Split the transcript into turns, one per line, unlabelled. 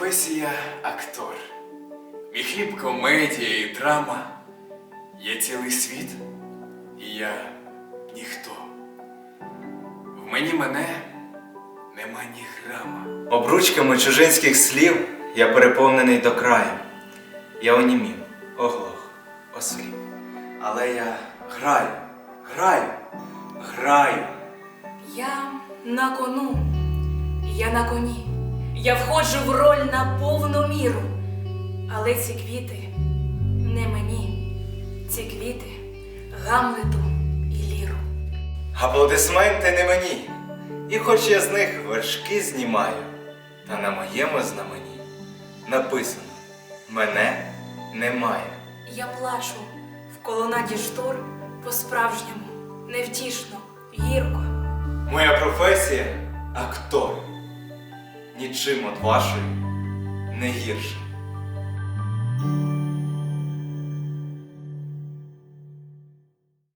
професія актор. Мій хліб комедія і драма. Є цілий світ, і я ніхто. В мені мене нема ні грама.
Обручками чужинських слів я переповнений до краю. Я онімів, оглох, осліп. Але я граю, граю, граю.
Я на кону, я на коні. Я входжу в роль на повну міру. Але ці квіти не мені. Ці квіти Гамлету і Ліру.
Аплодисменти не мені. І хоч я з них вершки знімаю, та на моєму знамені написано мене немає.
Я плачу в колонаді штор по-справжньому, невтішно, гірко.
Моя професія актор нічим од вашої не гірше.